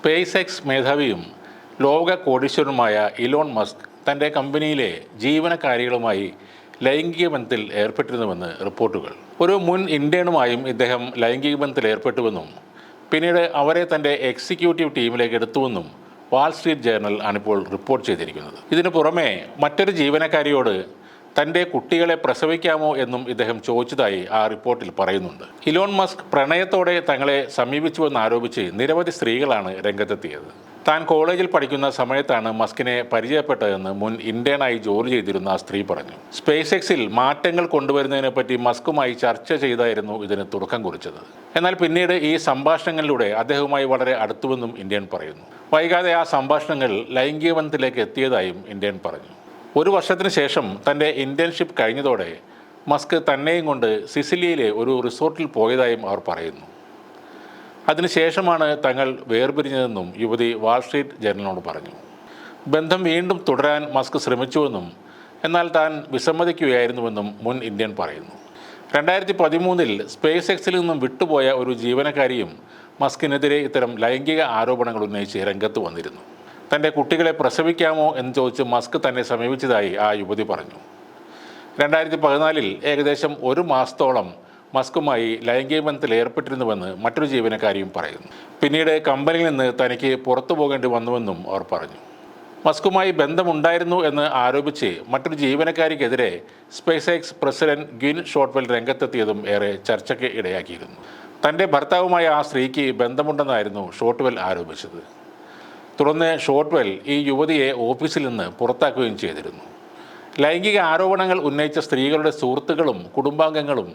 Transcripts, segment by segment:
Space X മേധാവിയും ലോക കോടീശ്വരനുമായ Elon Musk തന്റെ കമ്പനിയിലെ ജീവനക്കാരികളുമായി ലൈംഗിക ബന്ധത്തിൽ ഏർപ്പെട്ടിരുന്നുവെന്ന് റിപ്പോർട്ടുകൾ. ഒരു മുൻ ഇന്ത്യനുമായും ഇദ്ദേഹം ലൈംഗിക ബന്ധത്തിൽ ഏർപ്പെട്ടുവെന്നും പിന്നീട് അവരെ തന്റെ എക്സിക്യൂട്ടീവ് ടീമിലേക്ക് എടുത്തുവെന്നും വാൾ സ്ട്രീറ്റ് ജേർണൽ ആണിപ്പോൾ റിപ്പോർട്ട് ചെയ്തിരിക്കുന്നത്. ഇതിനു പുറമെ മറ്റൊരു ജീവനക്കാരിയോട് തന്റെ കുട്ടികളെ പ്രസവിക്കാമോ എന്നും ഇദ്ദേഹം ചോദിച്ചതായി ആ റിപ്പോർട്ടിൽ പറയുന്നുണ്ട്. ഇലോൺ മസ്ക് പ്രണയത്തോടെ തങ്ങളെ സമീപിച്ചുവെന്ന് ആരോപിച്ച് നിരവധി സ്ത്രീകളാണ് രംഗത്തെത്തിയത്. താൻ കോളേജിൽ പഠിക്കുന്ന സമയത്താണ് മസ്കിനെ പരിചയപ്പെട്ടതെന്ന് മുൻ ഇന്ത്യനായി ജോലി ചെയ്തിരുന്ന സ്ത്രീ പറഞ്ഞു. സ്പേസ് എക്സിൽ മാറ്റങ്ങൾ കൊണ്ടുവരുന്നതിനെപ്പറ്റി മസ്കുമായി ചർച്ച ചെയ്തായിരുന്നു ഇതിന് തുടക്കം കുറിച്ചത്. എന്നാൽ പിന്നീട് ഈ സംഭാഷണങ്ങളിലൂടെ അദ്ദേഹവുമായി വളരെ അടുത്തുവെന്നും ഇന്ത്യൻ പറയുന്നു. വൈകാതെ ആ സംഭാഷണങ്ങൾ ലൈംഗിക ബന്ധത്തിലേക്ക് എത്തിയതായും ഇന്ത്യൻ പറഞ്ഞു. ഒരു വർഷത്തിന് ശേഷം തന്റെ ഇന്റേൺഷിപ്പ് കഴിഞ്ഞതോടെ മസ്ക് തന്നെയും കൊണ്ട് സിസിലിയിലെ ഒരു റിസോർട്ടിൽ പോയതായും അവർ പറയുന്നു. അതിനുശേഷമാണ് തങ്ങൾ വേർപിരിഞ്ഞതെന്നും യുവതി വാൾസ്ട്രീറ്റ് ജേർണലിനോട് പറഞ്ഞു. ബന്ധം വീണ്ടും തുടരാൻ മസ്ക് ശ്രമിച്ചുവെന്നും എന്നാൽ താൻ വിസമ്മതിക്കുകയായിരുന്നുവെന്നും മുൻ ഇന്ത്യൻ പറയുന്നു. രണ്ടായിരത്തി പതിമൂന്നിൽ സ്പേസ് എക്സിൽ നിന്നും വിട്ടുപോയ ഒരു ജീവനക്കാരിയും മസ്കിനെതിരെ ഇത്തരം ലൈംഗിക ആരോപണങ്ങൾ ഉന്നയിച്ച് രംഗത്ത് വന്നിരുന്നു. തന്റെ കുട്ടികളെ പ്രസവിക്കാമോ എന്ന് ചോദിച്ച് മസ്ക് തന്നെ സമീപിച്ചതായി ആ യുവതി പറഞ്ഞു. രണ്ടായിരത്തി പതിനാലിൽ ഏകദേശം ഒരു മാസത്തോളം മസ്കുമായി ലൈംഗിക ബന്ധത്തിൽ ഏർപ്പെട്ടിരുന്നുവെന്ന് മറ്റൊരു ജീവനക്കാരിയും പറയുന്നു. പിന്നീട് കമ്പനിയിൽ നിന്ന് തനിക്ക് പുറത്തു പോകേണ്ടി വന്നുവെന്നും അവർ പറഞ്ഞു. മസ്കുമായി ബന്ധമുണ്ടായിരുന്നു എന്ന് ആരോപിച്ച് മറ്റൊരു ജീവനക്കാരിക്കെതിരെ SpaceX president Gwynne Shotwell രംഗത്തെത്തിയതും ഏറെ ചർച്ചയ്ക്ക് ഇടയാക്കിയിരുന്നു. തന്റെ ഭർത്താവുമായ ആ സ്ത്രീക്ക് ബന്ധമുണ്ടെന്നായിരുന്നു ഷോട്ട്വെൽ ആരോപിച്ചത്. തുടർന്ന് ഷോർട്ട്വെൽ ഈ യുവതിയെ ഓഫീസിൽ നിന്ന് പുറത്താക്കുകയും ചെയ്തിരുന്നു. ലൈംഗിക ആരോപണങ്ങൾ ഉന്നയിച്ച സ്ത്രീകളുടെ സുഹൃത്തുക്കളും കുടുംബാംഗങ്ങളും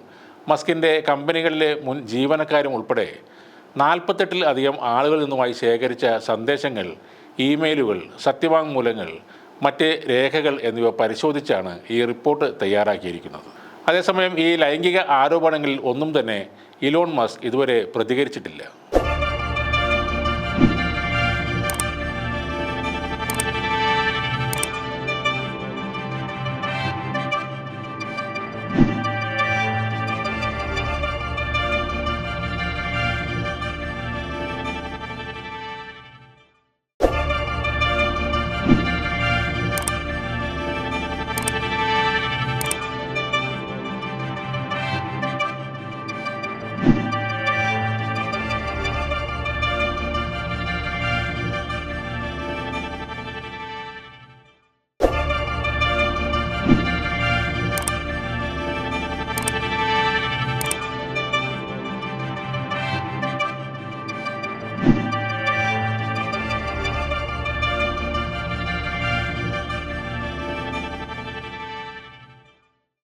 മസ്കിന്റെ കമ്പനികളിലെ മുൻ ജീവനക്കാരും ഉൾപ്പെടെ നാൽപ്പത്തെട്ടിൽ അധികം ആളുകളിൽ നിന്നുമായി ശേഖരിച്ച സന്ദേശങ്ങൾ ഇമെയിലുകൾ സത്യവാങ്മൂലങ്ങൾ മറ്റ് രേഖകൾ എന്നിവ പരിശോധിച്ചാണ് ഈ റിപ്പോർട്ട് തയ്യാറാക്കിയിരിക്കുന്നത്. അതേസമയം ഈ ലൈംഗിക ആരോപണങ്ങളിൽ ഒന്നും തന്നെ ഇലോൺ മസ്ക് ഇതുവരെ പ്രതികരിച്ചിട്ടില്ല.